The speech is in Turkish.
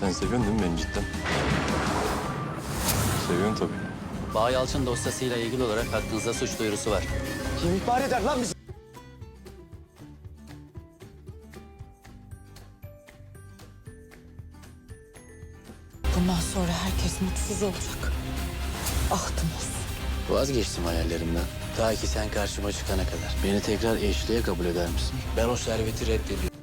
Sen seviyorsun değil mi beni cidden? Seviyorsun tabii. Bağ Yalçın dosyasıyla ilgili olarak hakkınızda suç duyurusu var. Kim ihbar eder lan bizi? Bundan sonra herkes mutsuz olacak. Ahtım olsun. Vazgeçtim hayallerimden. Ta ki sen karşıma çıkana kadar. Beni tekrar eşliğe kabul eder misin? Ben o serveti reddediyorum.